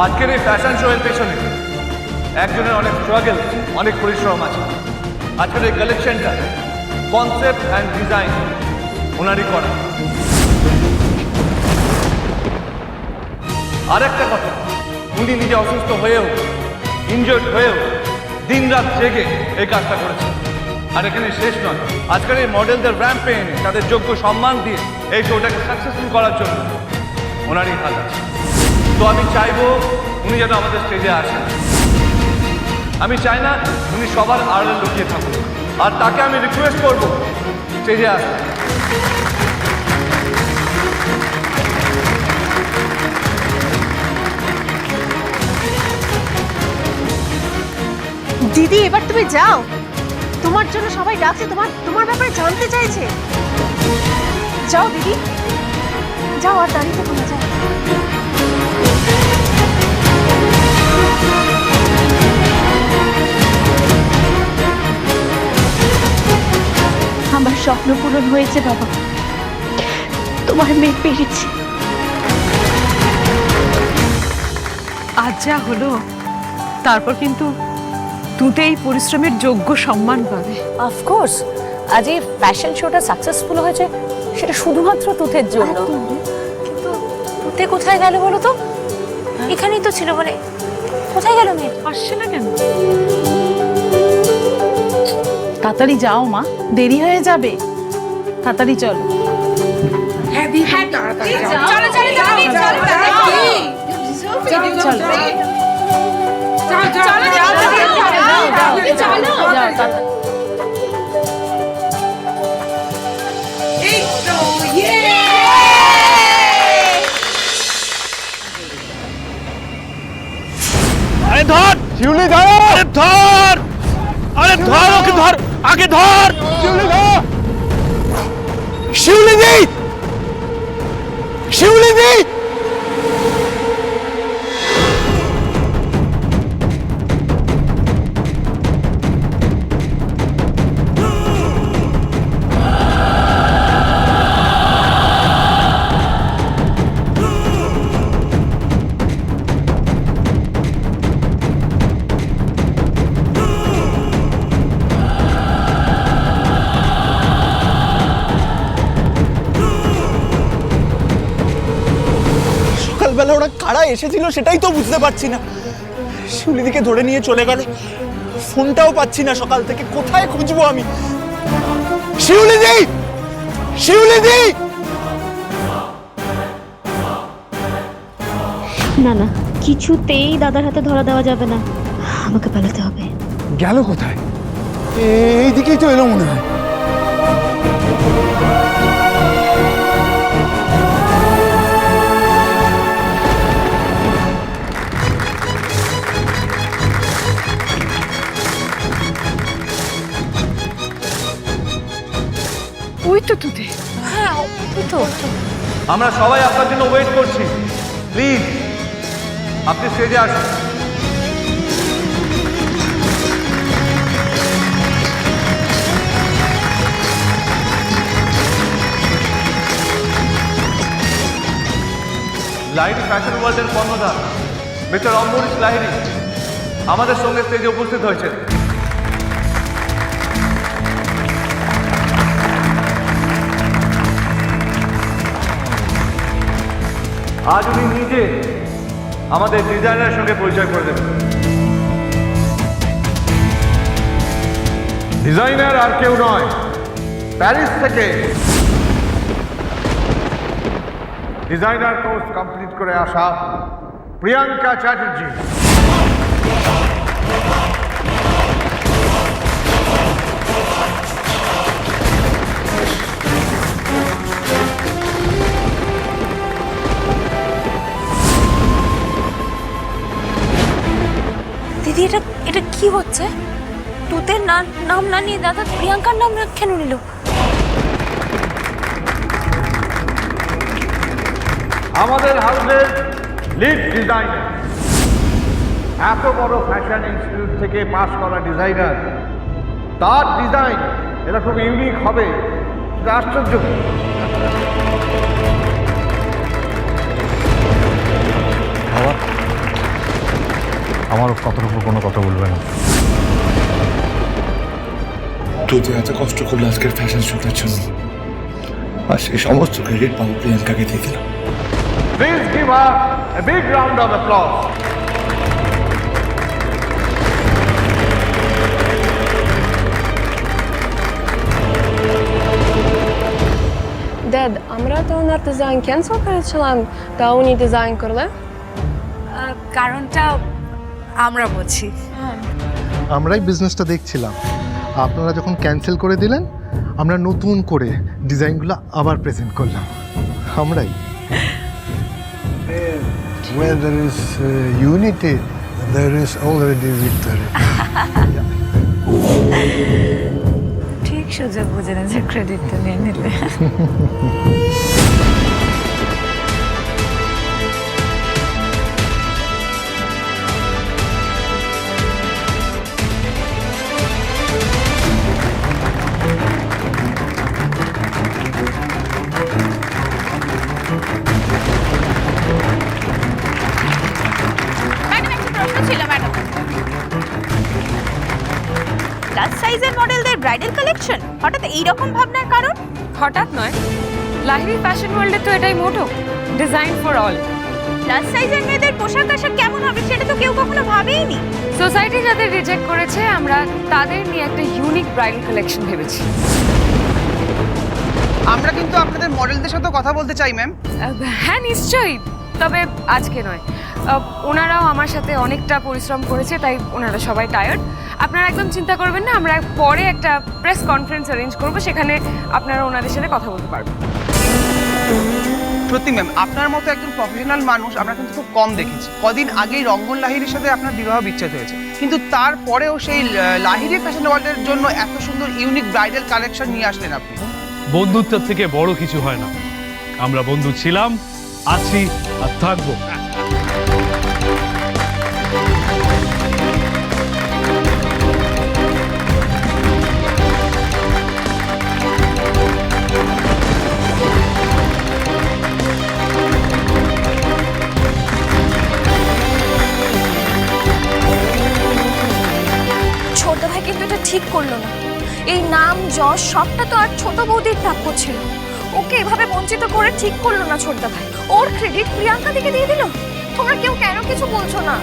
আজকের এই fashion show এর পেছনে একজনের অনেক স্ট্রাগল অনেক পরিশ্রম আছে। আজকের এই কালেকশনটা কনসেপ্ট অ্যান্ড ডিজাইন ওনারই করা। আর একটা কথা, উনি নিজে অসুস্থ হয়েও ইনজোর্ড হয়েও দিনরাত জেগে এই কাজটা করেছেন। আর এখানে শেষ নয়, আজকের এই মডেলদের র্যাম্পে এনে তাদের যোগ্য সম্মান দিয়ে এই শোটাকে সাকসেসফুল করার জন্য ওনারই হাত আছে। তো আমি চাইব উনি যেন আমাদের স্টেজে আসেন। আমি চাই না উনি সবার আড়ালে লুকিয়ে থাকুন আর তাকে আমি রিকোয়েস্ট করব স্টেজে আসতে। দিদি, এবার তুমি যাও। তোমার জন্য সবাই ডাকছে, তোমার তোমার ব্যাপারে জানতে চাইছে। যাও দিদি। যাও আর দাঁড়িয়ে থেকো যাও। আমার স্বপ্ন পূরণ হয়েছে বাবা। তোমার মেয়ে পেরেছে। আজ যা হলো তারপর কিন্তু তুতে এই পরিশ্রমের যোগ্য সম্মান পাবে। অফকোর্স আজ এই ফ্যাশন শোটা সাকসেসফুল হয়েছে সেটা শুধুমাত্র তুথের জন্য। কিন্তু তুতে কোথায় গেল বলো তো? এখানেই তো ছিল মানে কোথায় গেল মেয়ে? আসছে না কেন? তাড়াতাড়ি যাও মা। দেরি হয়ে যাবে। তাড়াতাড়ি চলো। যাও। তাড়াতাড়ি। আরে ধর! শিউলি ধর! আরে ধর! আরে ধর ওকে ধর! আগে ধর! শিউলি ধর! কারা এসেছিল সেটাই তো বুঝতে পারছি না। শিউলিদিকে ধরে নিয়ে চলে গেল। ফোনটাও পাচ্ছি না সকাল থেকে। কোথায় খুঁজবো আমি? শিউলিদি! শিউলিদি! না না কিছুতেই দাদার হাতে ধরা দেওয়া যাবে না। আমাকে পালাতে হবে। গেল কোথায়? এই দিকেই তো এলো মনে হয়। ওই তো তুতে হ্যাঁ ওই তো। আমরা সবাই আপনার জন্য ওয়েট করছি। প্লিজ আপনি স্টেজে আসুন। লাহিড়ি ফ্যাশন ওয়ার্ল্ডের কর্ণধার মিস্টার অম্বরীশ লাহিড়ি আমাদের সঙ্গে স্টেজে উপস্থিত হয়েছেন। আজ উনি নিজে আমাদের ডিজাইনারের সঙ্গে পরিচয় করে দেবেন। ডিজাইনার আর কেউ নয়, প্যারিস থেকে ডিজাইনার কোর্স কমপ্লিট করে আসা প্রিয়াঙ্কা চ্যাটার্জি। কি হচ্ছে? তুতের না- নাম না নিয়ে দাদা প্রিয়াঙ্কার নাম কেন নিল? আমাদের হাউসের লিড ডিজাইনার এত বড় ফ্যাশন ইনস্টিটিউট থেকে পাশ করা ডিজাইনার তার ডিজাইন এটা খুব ইউনিক হবে। আশ্চর্য। আমারও কথার উপর কোনো কথা বলবে না। তুই এত কষ্ট করল আজকের ফ্যাশন শোটার জন্য। আর সেই সমস্ত ক্রেডিট পাবো প্রিয়াঙ্কাকে দিয়ে দিলাম। Please give her a big round of applause. Dad, আমরা তো ওনার ডিজাইন ক্যান্সেল করেছিলাম তা উনি ডিজাইন করলে কারণটা আমরা বলছি। আমরাই বিজনেসটা দেখছিলাম। আপনারা যখন ক্যান্সেল করে দিলেন আমরা নতুন করে ডিজাইনগুলো আবার প্রেজেন্ট করলাম। আমরাই। Where there is uh, unity, there is already victory. ঠিক সুযোগ বুঝে না যে ক্রেডিটটা নিয়ে নিলে। সাইজের মডেলদের ব্রাইডাল কালেকশন হঠাৎ এই রকম ভাবনার কারণ? হঠাৎ নয়। লাহিরি ফ্যাশন ওয়ার্ল্ডে তো এটাই motto. Design for all plus সাইজের মেয়েদের পোশাক আশাক কেমন হবে সেটা তো কেউ কখনো ভাবেইনি। সোসাইটি যাদের রিজেক্ট করেছে আমরা তাদের নিয়ে একটা ইউনিক ব্রাইডাল কালেকশন ভেবেছি। আমরা কিন্তু আপনাদের মডেলদের সাথে কথা বলতে চাই ম্যাম হ্যাঁ নিশ্চয়ই। তবে আজকে নয়। ওনারাও আমার সাথে অনেকটা পরিশ্রম করেছে তাই ওনারা সবাই টায়ার্ড আপনারা একদম চিন্তা করবেন না আমরা পরে একটা প্রেস কনফারেন্স অ্যারেঞ্জ করব সেখানে আপনারা ওনাদের সাথে কথা বলতে পারবেন। সত্যি ম্যাম আপনার মতো একজন প্রফেশনাল মানুষ আমরা কিন্তু খুব কম দেখেছি। কদিন আগেই রঙ্গন লাহিরির সাথে আপনার বিবাহ বিচ্ছেদ হয়েছে। কিন্তু তারপরেও সেই আহ, লাহিরি ফ্যাশন ওয়ার্ল্ডের জন্য এত সুন্দর ইউনিক ব্রাইডাল কালেকশন নিয়ে আসলেন আপনি। বন্ধুত্বের থেকে বড় কিছু হয় না। আমরা বন্ধু ছিলাম আছি আর থাকব। সবটা তো আর ছোট বৌদির প্রাপ্য ছিল। ওকে এভাবে বঞ্চিত করে ঠিক করল না ছোটদা ভাই। ওর ক্রেডিট প্রিয়াঙ্কা দিকে দিয়ে দিল? তোমরা কেউ কেন কিছু বলছো না?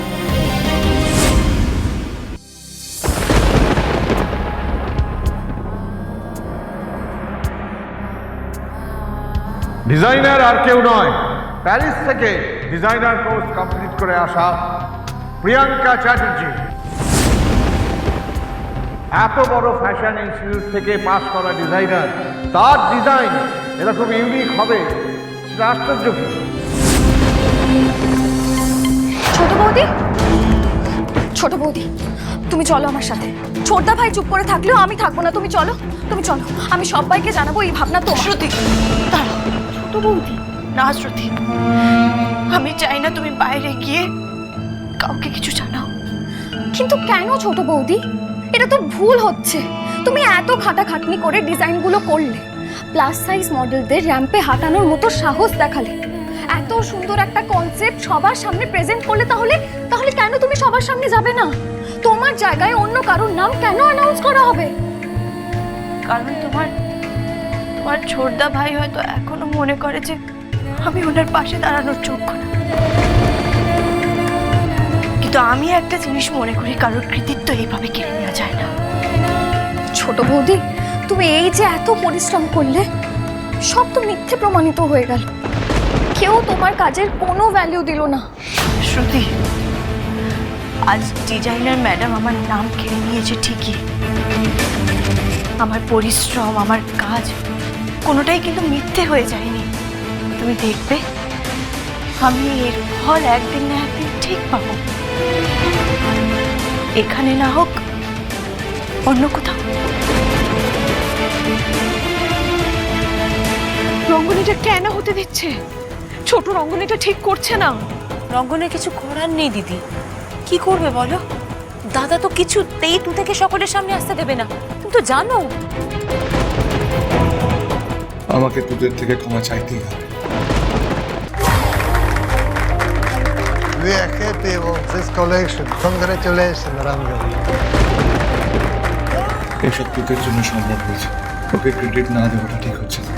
ডিজাইনার আর কেউ নয়। প্যারিস থেকে ডিজাইনার কোর্স কমপ্লিট করে আসা প্রিয়াঙ্কা চ্যাটার্জি। এত বড় ফ্যাশন ইনস্টিটিউট থেকে পাস করা ডিজাইনার তার ডিজাইন এরকম ইউনিক হবে সেটা আশ্চর্য কি? ছোট বৌদি? ছোট বৌদি তুমি চলো আমার সাথে। ছোটদা ভাই চুপ করে থাকলেও আমি থাকব না তুমি চলো তুমি চলো। আমি সবাইকে জানাব এই ভাবনা তো শ্রুতি ছোট বৌদি না শ্রুতি আমি চাই না তুমি বাইরে গিয়ে কাউকে কিছু জানাও। কিন্তু কেন ছোট বৌদি? এটা তো ভুল হচ্ছে। তুমি এত খাটাখাটনি করে ডিজাইনগুলো করলে প্লাস সাইজ মডেলদের র্যাম্পে হাঁটানোর মতো সাহস দেখালে। এত সুন্দর একটা কনসেপ্ট সবার সামনে প্রেজেন্ট করলে তাহলে তাহলে কেন তুমি সবার সামনে যাবে না? তোমার জায়গায় অন্য কারোর নাম কেন অ্যানাউন্স করা হবে? কারণ তোমার তোমার ছোটদা ভাই হয়তো এখনও মনে করে যে আমি ওনার পাশে দাঁড়ানোর যোগ্য না। কিন্তু আমি একটা জিনিস মনে করি কারোর কৃতিত্ব এইভাবে কেড়ে নেওয়া যায় না। ছোট বৌদি তুমি এই যে এত পরিশ্রম করলে সব তো মিথ্যে প্রমাণিত হয়ে গেল। কেউ তোমার কাজের কোনো ভ্যালিউ দিল না। শ্রুতি আজ ডিজাইনার ম্যাডাম আমার নাম কেড়ে নিয়েছে ঠিকই। আমার পরিশ্রম আমার কাজ কোনোটাই কিন্তু মিথ্যে হয়ে যায়নি। তুমি দেখবে আমি এর ফল একদিন না একদিন ঠিক পাবো। এখানে না হোক অন্য কোথাও। রঙ্গনীটা কেন হতে দিচ্ছে? ছোট রঙ্গনীটা ঠিক করছে না। রঙ্গনের কিছু করার নেই দিদি। কি করবে বলো? দাদা তো কিছুতেই তু থেকে সকলের সামনে আসতে দেবে না। তুমি তো জানো। আমাকে তোদের থেকে ক্ষমা চাইতেই হবে। Via with this collection. Congratulations, Rangan. এসব তোদের জন্য সম্ভব হয়েছে ওকে ক্রেডিট না দেওয়াটা ঠিক হচ্ছে না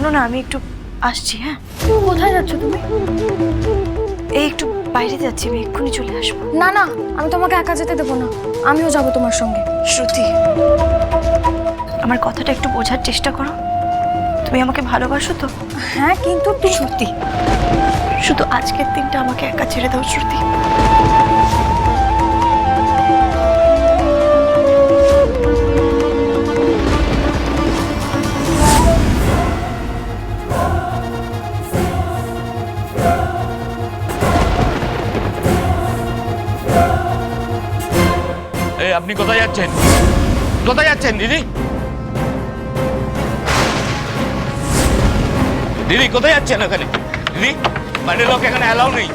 শোনো না আমি একটু আসছি হ্যাঁ? কোথায় যাচ্ছ তুমি? এই একটু বাইরে যাচ্ছি আমি এক্ষুনি চলে আসব। না না আমি তোমাকে একা যেতে দেবো না। আমিও যাব তোমার সঙ্গে। শ্রুতি আমার কথাটা একটু বোঝার চেষ্টা করো। তুমি আমাকে ভালোবাসো তো? হ্যাঁ কিন্তু শ্রুতি শুধু আজকের দিনটা আমাকে একা ছেড়ে দাও শ্রুতি। আপনি কোথায় যাচ্ছেন? কোথায় যাচ্ছেন, দিদি? দিদি, কোথায় যাচ্ছেন ওখানে দিদি বাইরের লোক এখানে অ্যালাউ নেই।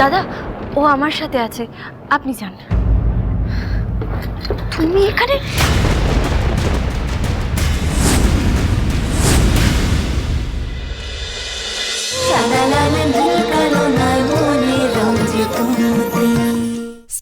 দাদা, ও আমার সাথে আছে। আপনি যান। তুমি এখানে?